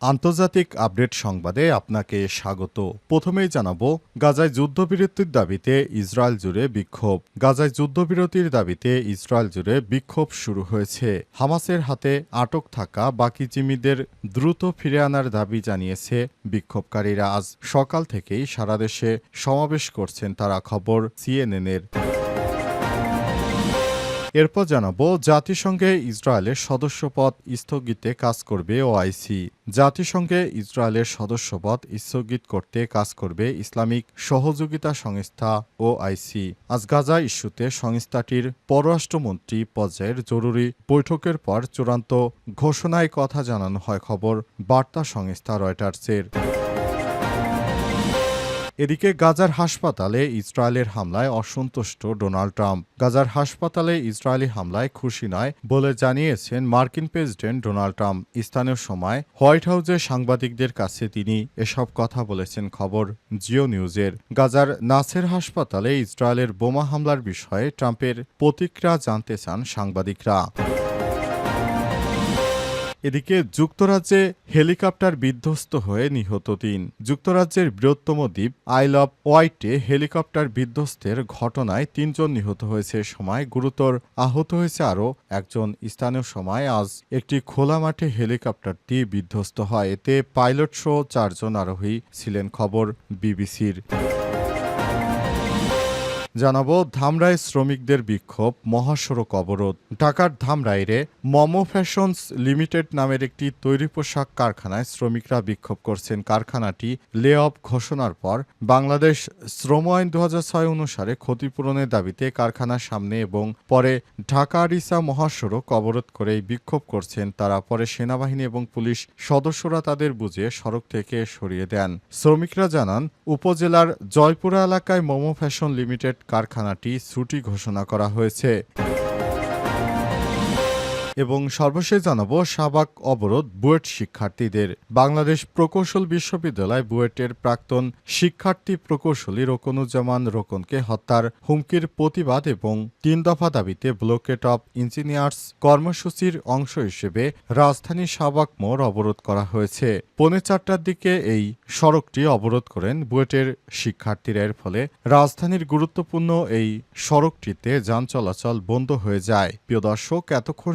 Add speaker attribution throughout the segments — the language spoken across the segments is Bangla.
Speaker 1: আন্তর্জাতিক আপডেট সংবাদে আপনাকে স্বাগত। প্রথমেই জানাব, গাজায় যুদ্ধবিরতির দাবিতে ইসরায়েল জুড়ে বিক্ষোভ। গাজায় যুদ্ধবিরতির দাবিতে ইসরায়েল জুড়ে বিক্ষোভ শুরু হয়েছে। হামাসের হাতে আটক থাকা বাকি জিমিদের দ্রুত ফিরে আনার দাবি জানিয়েছে বিক্ষোভকারীরা। আজ সকাল থেকেই সারা দেশে সমাবেশ করছেন তারা, খবর সিএনএনের। এরপর জানাব, জাতিসংঘে ইসরায়েলের সদস্যপদ স্থগিতে কাজ করবে ওআইসি। জাতিসংঘে ইসরায়েলের সদস্যপদ স্থগিত করতে কাজ করবে ইসলামিক সহযোগিতা সংস্থা ওআইসি। আজ গাজা ইস্যুতে সংস্থাটির পররাষ্ট্রমন্ত্রী পর্যায়ের জরুরি বৈঠকের পর চূড়ান্ত ঘোষণায় কথা জানানো হয় খবর বার্তা সংস্থা রয়টার্সের। এদিকে গাজার হাসপাতালে ইসরায়েলের হামলায় অসন্তুষ্ট ডোনাল্ড ট্রাম্প। গাজার হাসপাতালে ইসরায়েলি হামলায় খুশি নয় বলে জানিয়েছেন মার্কিন প্রেসিডেন্ট ডোনাল্ড ট্রাম্প। স্থানীয় সময় হোয়াইট হাউসে সাংবাদিকদের কাছে তিনি এসব কথা বলেছেন খবর জিও নিউজের। গাজার নাসের হাসপাতালে ইসরায়েলের বোমা হামলার বিষয়ে ট্রাম্পের প্রতিক্রিয়া জানতে চান সাংবাদিকরা। এদিকে যুক্তরাজ্যে হেলিকপ্টার বিধ্বস্ত হয়ে নিহত তিন। যুক্তরাজ্যের বৃহত্তম দ্বীপ আইল অফ ওয়াইটে হেলিকপ্টার বিধ্বস্তের ঘটনায় তিনজন নিহত হয়েছে সময়। গুরুতর আহত হয়েছে আরও একজন। স্থানীয় সময় আজ একটি খোলা মাঠে হেলিকপ্টারটি বিধ্বস্ত হয়। এতে পাইলট সহ চারজন আরোহী ছিলেন, খবর বিবিসির। জানাব ধামরায় শ্রমিকদের বিক্ষোভ, মহাসড়ক অবরোধ। ঢাকার ধামরাইরে মমো ফ্যাশনস লিমিটেড নামের একটি তৈরি পোশাক কারখানায় শ্রমিকরা বিক্ষোভ করছেন। কারখানাটি লে অফ ঘোষণার পর বাংলাদেশ শ্রম আইন দু হাজার ছয় অনুসারে ক্ষতিপূরণের দাবিতে কারখানার সামনে এবং পরে ঢাকা আরিসা মহাসড়ক অবরোধ করে বিক্ষোভ করছেন তারা। পরে সেনাবাহিনী এবং পুলিশ সদস্যরা তাদের বুঝিয়ে সড়ক থেকে সরিয়ে দেন। শ্রমিকরা জানান, উপজেলার জয়পুরা এলাকায় মোমো ফ্যাশন লিমিটেড কারখানাটি ছুটি ঘোষণা করা হয়েছে। এবং সর্বশেষ জানাব শাবাক অবরোধ বুয়েট শিক্ষার্থীদের। বাংলাদেশ প্রকৌশল বিশ্ববিদ্যালয় বুয়েটের প্রাক্তন শিক্ষার্থী প্রকৌশলী রোকনুজ্জামান রোকনকে হত্যার হুমকির প্রতিবাদ এবং তিন দফা দাবিতে ব্লকেট অব ইঞ্জিনিয়ার্স কর্মসূচির অংশ হিসেবে রাজধানী সাবাক মোড় অবরোধ করা হয়েছে। পৌনে চারটার দিকে এই সড়কটি অবরোধ করেন বুয়েটের শিক্ষার্থীরা। এর ফলে রাজধানীর গুরুত্বপূর্ণ এই সড়কটিতে যান চলাচল বন্ধ হয়ে যায়। প্রিয় দর্শক, এতক্ষণ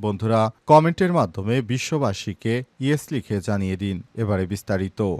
Speaker 1: বন্ধুরা। কমেন্টের মাধ্যমে বিশ্ববাসীকে ইয়েস লিখে জানিয়ে দিন। এবারে বিস্তারিত।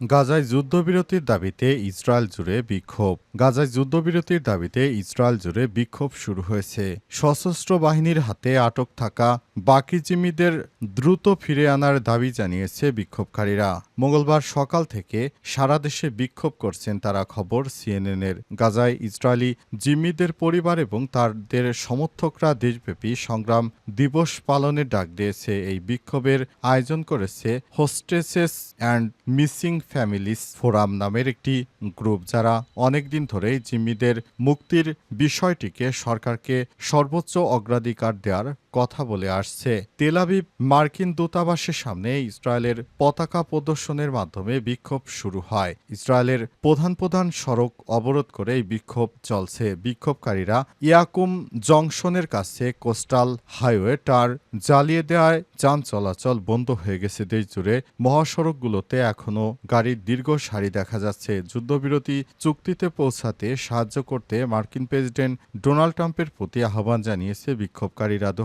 Speaker 1: গাজায় যুদ্ধবিরতির দাবিতে ইসরায়েল জুড়ে বিক্ষোভ। গাজায় যুদ্ধবিরতির দাবিতে ইসরায়েল জুড়ে বিক্ষোভ শুরু হয়েছে। সশস্ত্র বাহিনীর হাতে আটক থাকা বাকি জিম্মিদের দ্রুত ফিরে আনার দাবি জানিয়েছে বিক্ষোভকারীরা। মঙ্গলবার সকাল থেকে সারা দেশে বিক্ষোভ করছেন তারা খবর সিএনএনের। গাজায় ইসরায়েলি জিম্মিদের পরিবার এবং তাদের সমর্থকরা দেশব্যাপী সংগ্রাম দিবস পালনের ডাক দিয়েছে। এই বিক্ষোভের আয়োজন করেছে hostages and missing families forum নামের একটি গ্রুপ যারা অনেকদিন ধরেই জিম্মিদের মুক্তির বিষয়টিকে সরকারকে সর্বোচ্চ অগ্রাধিকার দেওয়ার কথা বলে আসছে। তেলাবিব মার্কিন দূতাবাসের সামনে ইসরায়েলের পতাকা প্রদর্শনের মাধ্যমে বিক্ষোভ শুরু হয়। ইসরায়েলের প্রধান প্রধান সড়ক অবরোধ করে এই বিক্ষোভ চলছে। বিক্ষোভকারীরা ইয়াকুম জংশনের কাছে কোস্টাল হাইওয়ে টার জ্বালিয়ে দেওয়ায় যান চলাচল বন্ধ হয়ে গেছে। দেশ জুড়ে মহাসড়কগুলোতে এখনও গাড়ির দীর্ঘ সারি দেখা যাচ্ছে। যুদ্ধবিরতি চুক্তিতে পৌঁছাতে সাহায্য করতে মার্কিন প্রেসিডেন্ট ডোনাল্ড ট্রাম্পের প্রতি আহ্বান জানিয়েছে বিক্ষোভকারীরা। দু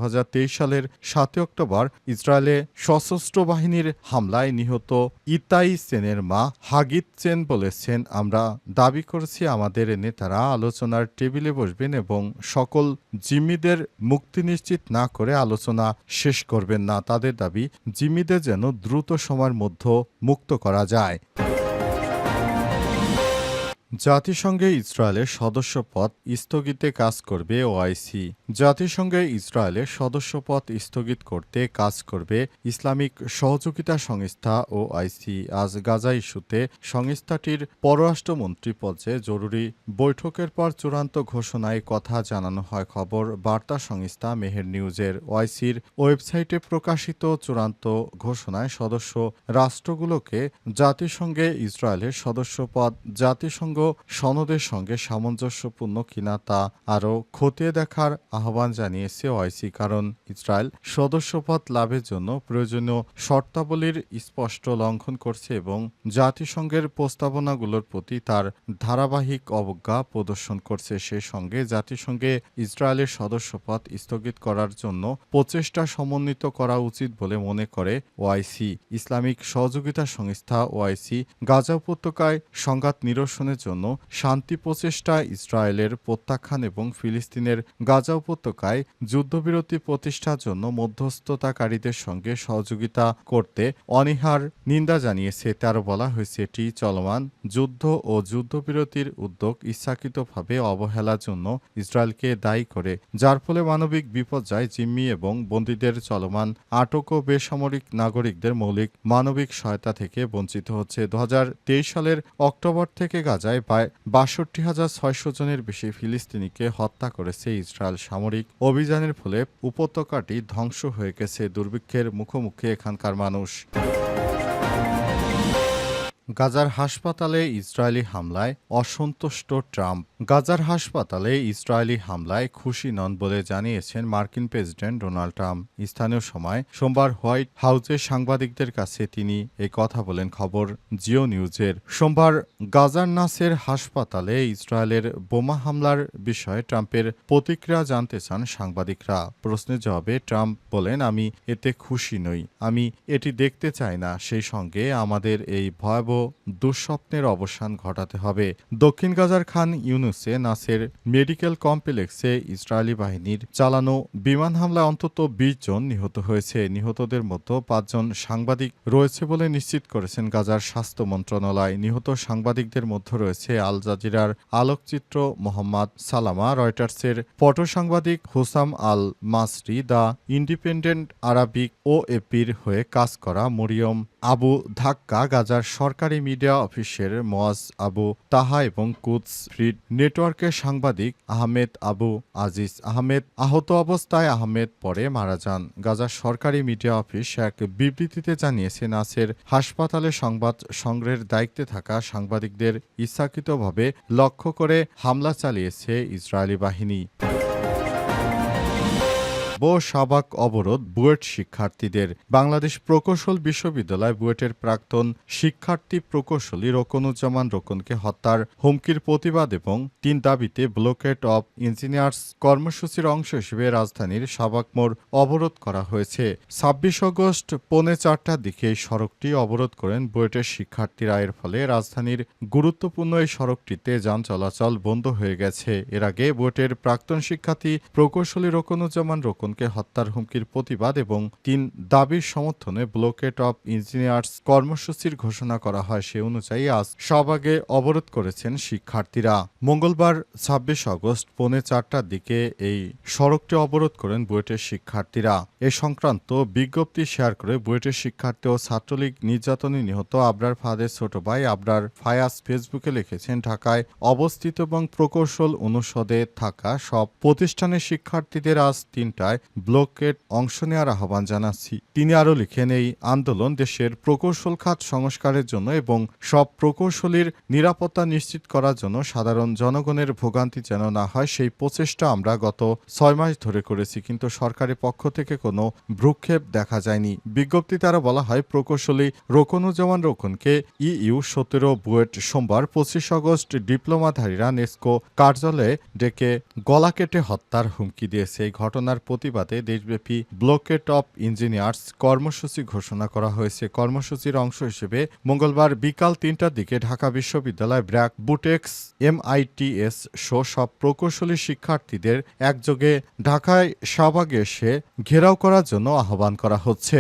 Speaker 1: সালের সাতই অক্টোবর ইসরায়েলে সশস্ত্র বাহিনীর হামলায় নিহত ইতাই সেনের মা হাগিত সেন বলেছেন, আমরা দাবি করছি আমাদের নেতারা আলোচনার টেবিলে বসবেন এবং সকল জিম্মিদের মুক্তি নিশ্চিত না করে আলোচনা শেষ করবেন না। তাদের দাবি, জিম্মিদের যেন দ্রুত সময়ের মধ্যে মুক্ত করা যায়। জাতিসংঘে ইসরায়েলের সদস্যপদ স্থগিতে কাজ করবে ওআইসি। জাতিসংঘে ইসরায়েলের সদস্যপদ স্থগিত করতে কাজ করবে ইসলামিক সহযোগিতা সংস্থা ওআইসি। আজ গাজা ইস্যুতে সংস্থাটির পররাষ্ট্রমন্ত্রী পর্যায়ে জরুরি বৈঠকের পর চূড়ান্ত ঘোষণায় কথা জানানো হয় খবর বার্তা সংস্থা মেহের নিউজের। ওআইসির ওয়েবসাইটে প্রকাশিত চূড়ান্ত ঘোষণায় সদস্য রাষ্ট্রগুলোকে জাতিসংঘে ইসরায়েলের সদস্যপদ, জাতিসংঘ সনদের সঙ্গে সামঞ্জস্যপূর্ণ কিনা তা আরও খতিয়ে দেখার আহ্বান জানিয়েছে ওআইসি, কারণ ইসরায়েল সদস্যপদ লাভের জন্য প্রয়োজনীয় শর্তাবলীর স্পষ্ট লঙ্ঘন করছে এবং জাতিসংঘের প্রস্তাবনাগুলোর প্রতি তার ধারাবাহিক অবজ্ঞা প্রদর্শন করছে। সে সঙ্গে জাতিসংঘে ইসরায়েলের সদস্যপদ স্থগিত করার জন্য প্রচেষ্টা সমন্বিত করা উচিত বলে মনে করে ওআইসি। ইসলামিক সহযোগিতা সংস্থা ওআইসি গাজা উপত্যকায় সংঘাত নিরসনের জন্য শান্তি প্রচেষ্টা ইসরায়েলের প্রত্যাখ্যান এবং ফিলিস্তিনের গাজা উপত্যকায় যুদ্ধবিরতি প্রতিষ্ঠার জন্য মধ্যস্থতাকারীদের সঙ্গে সহযোগিতা করতে অনীহার নিন্দা জানিয়েছে। তারও বলা হয়েছে, এটি চলমান যুদ্ধ ও যুদ্ধবিরতির উদ্যোগ ইচ্ছাকৃতভাবে অবহেলার জন্য ইসরায়েলকে দায়ী করে। যার ফলে মানবিক বিপর্যয়, জিম্মি এবং বন্দীদের চলমান আটক ও বেসামরিক নাগরিকদের মৌলিক মানবিক সহায়তা থেকে বঞ্চিত হচ্ছে। দু হাজার তেইশ সালের অক্টোবর থেকে গাজায় প্রায় বাষট্টি হাজার ছয়শো জনের বেশি ফিলিস্তিনিকে হত্যা করেছে ইসরায়েল সামরিক। অভিযানের ফলে উপত্যকাটি ধ্বংস হয়ে গেছে দুর্ভিক্ষের মুখোমুখি এখানকার মানুষ। গাজার হাসপাতালে ইসরায়েলি হামলায় অসন্তুষ্ট ট্রাম্প। গাজার হাসপাতালে ইসরায়েলি হামলায় খুশি নন বলে জানিয়েছেন মার্কিন প্রেসিডেন্ট ডোনাল্ড ট্রাম্প। স্থানীয় সময় সোমবার হোয়াইট হাউসে সাংবাদিকদের কাছে তিনি এই কথা বলেন খবর জিও নিউজের। সোমবার গাজার নাসের হাসপাতালে ইসরায়েলের বোমা হামলার বিষয়ে ট্রাম্পের প্রতিক্রিয়া জানতে চান সাংবাদিকরা। প্রশ্নের জবাবে ট্রাম্প বলেন, আমি এতে খুশি নই। আমি এটি দেখতে চাই না। সেই সঙ্গে আমাদের এই ভয়াবহ দুঃস্বপ্নের অবসান ঘটাতে হবে। দক্ষিণ গাজার খান ইউনুসে নাসের মেডিকেল কমপ্লেক্সে ইসরায়েলি বাহিনীর চালানো বিমান হামলায় অন্তত বিশ জন নিহত হয়েছে। নিহতদের মধ্যে পাঁচজন সাংবাদিক রয়েছে বলে নিশ্চিত করেছেন গাজার স্বাস্থ্য মন্ত্রণালয়। নিহত সাংবাদিকদের মধ্যে রয়েছে আল জাজিরার আলোকচিত্র মোহাম্মদ সালামা, রয়টার্সের ফটো সাংবাদিক Hussam al Masri, the Independent Arabic ও এপির হয়ে কাজ করা মরিয়ম আবু ধাক্কা গাজার সরকারি মিডিয়া অফিসের মোয়াজ আবু তাহা এবং কুদস ফ্রিড নেটওয়ার্কের সাংবাদিক আহমেদ আবু আজিজ আহমেদ আহত অবস্থায় আহমেদ পরে মারা যান। গাজার সরকারি মিডিয়া অফিস এক বিবৃতিতে জানিয়েছে, নাসের হাসপাতালে সংবাদ সংগ্রহের দায়িত্বে থাকা সাংবাদিকদের ইচ্ছাকৃতভাবে লক্ষ্য করে হামলা চালিয়েছে ইসরায়েলি বাহিনী। সাবাক অবরোধ বুয়েট শিক্ষার্থীদের। বাংলাদেশ প্রকৌশল বিশ্ববিদ্যালয় বুয়েটের প্রাক্তন শিক্ষার্থী প্রকৌশলী রোকনুজ্জামান রোকনকে হত্যার হুমকির প্রতিবাদ এবং তিন দাবিতে ব্লকেট অব ইঞ্জিনিয়ার্স কর্মসূচির অংশ হিসেবে রাজধানীর সাবাক মোড় অবরোধ করা হয়েছে। ছাব্বিশ আগস্ট পৌনে চারটার দিকে এই সড়কটি অবরোধ করেন বুয়েটের শিক্ষার্থীরা। এর ফলে রাজধানীর গুরুত্বপূর্ণ এই সড়কটিতে যান চলাচল বন্ধ হয়ে গেছে। এর আগে বুয়েটের প্রাক্তন শিক্ষার্থী প্রকৌশলী রোকনুজ্জামান রোকনকে হত্যার হুমকির প্রতিবাদ এবং তিন দাবির সমর্থনে ব্লকেট অব ইঞ্জিনিয়ার্স কর্মসূচির ঘোষণা করা হয়। সে অনুযায়ী আজ সবাগে অবরোধ করেছেন শিক্ষার্থীরা। মঙ্গলবার ছাব্বিশ আগস্ট পৌনে চারটার দিকে এই সড়কটি অবরোধ করেন বুয়েটের শিক্ষার্থীরা। এ সংক্রান্ত বিজ্ঞপ্তি শেয়ার করে বুয়েটের শিক্ষার্থী ও ছাত্রলীগ নির্যাতনে নিহত আবরার ফাদের ছোট ভাই আবরার ফায়াজ ফেসবুকে লিখেছেন, ঢাকায় অবস্থিত এবং প্রকৌশল অনুষদে থাকা সব প্রতিষ্ঠানের শিক্ষার্থীদের আজ তিনটায় ব্লকেট অংশ নেওয়ার আহ্বান জানাচ্ছি। তিনি আরও লিখেন, এই আন্দোলন দেশের প্রকৌশল খাত সংস্কারের জন্য এবং সব প্রকৌশলীর নিরাপত্তা নিশ্চিত করার জন্য সাধারণ জনগণের ভোগান্তি যেন না হয়, সেই প্রচেষ্টা আমরা গত ছয় মাস ধরে করেছি, কিন্তু সরকারের পক্ষ থেকে কোনো ভ্রুক্ষেপ দেখা যায়নি। বিজ্ঞপ্তি তারা বলা হয়, প্রকৌশলী রোকনুজ্জামান রোকনকে ইইউ সতেরো বুয়েট সোমবার পঁচিশ আগস্ট ডিপ্লোমাধারীরা নেস্কো কার্যালয়ে ডেকে গলা কেটে হত্যার হুমকি দিয়েছে। এই ঘটনার প্রতিবাদে দেশব্যাপী ব্লকেট অফ ইঞ্জিনিয়ার্স কর্মসূচি ঘোষণা করা হয়েছে। কর্মসূচির অংশ হিসেবে মঙ্গলবার বিকাল তিনটার দিকে ঢাকা বিশ্ববিদ্যালয় ব্র্যাক বুটেক্স, এমআইটিএস সহ সব প্রকৌশলী শিক্ষার্থীদের একযোগে ঢাকায় শাহবাগে এসে ঘেরাও করার জন্য আহ্বান করা হচ্ছে।